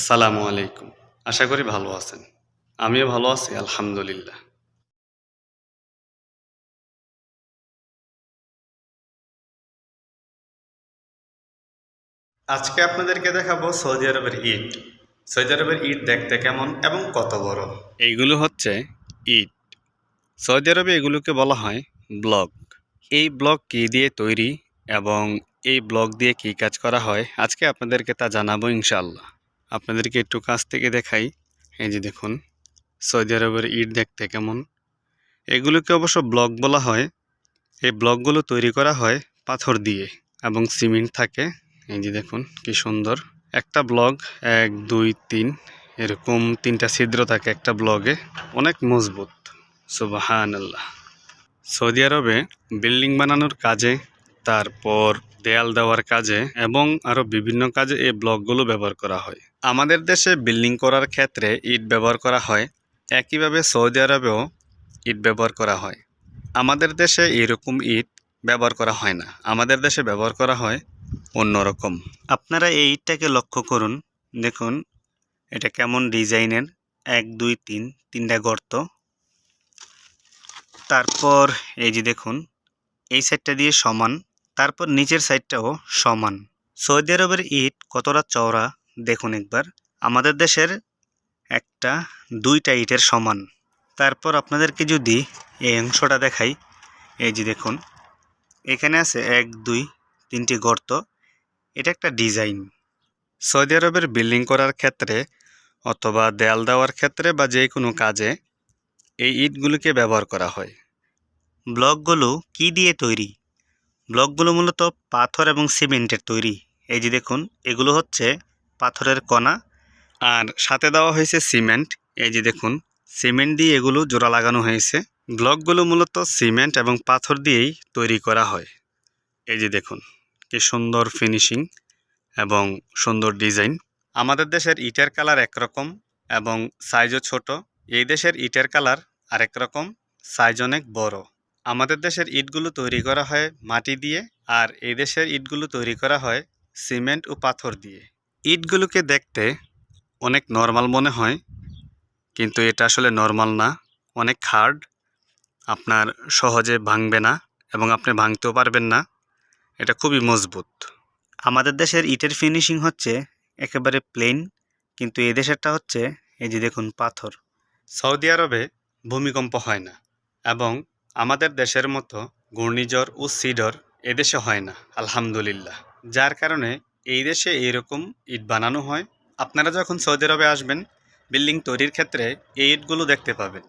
আসসালামু আলাইকুম। আশা করি ভালো আছেন। আমিও ভালো আছি, আলহামদুলিল্লাহ। আজকে আপনাদেরকে দেখাবো সৌদি আরবের ইট সৌদি আরবের ইট দেখতে কেমন এবং কত বড়? এইগুলো হচ্ছে ইট সৌদি আরবে এগুলোকে বলা হয় ব্লক এই ব্লক কী দিয়ে তৈরি এবং এই ব্লক দিয়ে কী কাজ করা হয়, আজকে আপনাদেরকে তা জানাব ইনশাআল্লাহ। আপনাদেরকে একটু কাছ থেকে দেখাই। এই যে দেখুন, সৌদি আরবের ইট দেখতে কেমন। এগুলোকে অবশ্য ব্লক বলা হয়। এই ব্লকগুলো তৈরি করা হয় পাথর দিয়ে এবং সিমেন্ট থাকে। এই যে দেখুন, কি সুন্দর। একটা ব্লক এক, দুই, তিন, এরকম তিনটা ছিদ্র থাকে একটা ব্লগে অনেক মজবুত। সুবাহান আল্লাহ সৌদি আরবে বিল্ডিং বানানোর কাজে, তারপর দেয়াল দেওয়ার কাজে এবং আরও বিভিন্ন কাজে এই ব্লকগুলো ব্যবহার করা হয়। আমাদের দেশে বিল্ডিং করার ক্ষেত্রে ইট ব্যবহার করা হয়, একইভাবে সৌদি আরবেও ইট ব্যবহার করা হয়। আমাদের দেশে এরকম ইট ব্যবহার করা হয় না, আমাদের দেশে ব্যবহার করা হয় অন্যরকম। আপনারা এই ইটটাকে লক্ষ্য করুন, দেখুন, এটা কেমন ডিজাইনের, এক, দুই, তিন, তিনটা গর্ত। তারপর এই যে দেখুন, এই সাইডটা দিয়ে সমান তারপর নিচের সাইডটাও সমান। সৌদি আরবের ইট কতটা চওড়া, দেখুন একবার। আমাদের দেশের একটা, দুইটা ইটের সমান। তারপর আপনাদেরকে যদি এই অংশটা দেখাই, এই যে দেখুন, এখানে আছে এক, দুই, তিনটি গর্ত। এটা একটা ডিজাইন। সৌদি আরবের বিল্ডিং করার ক্ষেত্রে অথবা দেয়াল দেওয়ার ক্ষেত্রে বা যে কোনো কাজে এই ইটগুলোকে ব্যবহার করা হয়। ব্লকগুলো কি দিয়ে তৈরি? ব্লকগুলো মূলত পাথর এবং সিমেন্টের তৈরি। এই যে দেখুন, এগুলো হচ্ছে পাথরের কণা। আর সাথে দেওয়া হয়েছে সিমেন্ট। এই যে দেখুন, সিমেন্ট দিয়ে এগুলো জোড়া লাগানো হয়েছে। ব্লকগুলো মূলত সিমেন্ট এবং পাথর দিয়েই তৈরি করা হয়। এই যে দেখুন, কি সুন্দর ফিনিশিং এবং সুন্দর ডিজাইন। আমাদের দেশের ইটের কালার একরকম এবং সাইজও ছোট। এই দেশের ইটের কালার আরেক রকম, সাইজ অনেক বড়। আমাদের দেশের ইটগুলো তৈরি করা হয় মাটি দিয়ে আর এই দেশের ইটগুলো তৈরি করা হয় সিমেন্ট ও পাথর দিয়ে। ইটগুলোকে দেখতে অনেক নর্মাল মনে হয়, কিন্তু এটা আসলে নর্মাল না, অনেক হার্ড আপনার সহজে ভাঙবে না এবং আপনি ভাঙতেও পারবেন না, এটা খুবই মজবুত। আমাদের দেশের ইটের ফিনিশিং হচ্ছে একেবারে প্লেন কিন্তু এই দেশেরটা হচ্ছে এই যে দেখুন পাথর। সৌদি আরবে ভূমিকম্প হয় না এবং আমাদের দেশের মতো ঘূর্ণিঝড় ও সিডর এদেশে হয় না, আলহামদুলিল্লাহ। যার কারণে এই দেশে এইরকম ইট বানানো হয়। আপনারা যখন সৌদি আরবে আসবেন, বিল্ডিং তৈরির ক্ষেত্রে এই ইটগুলো দেখতে পাবেন।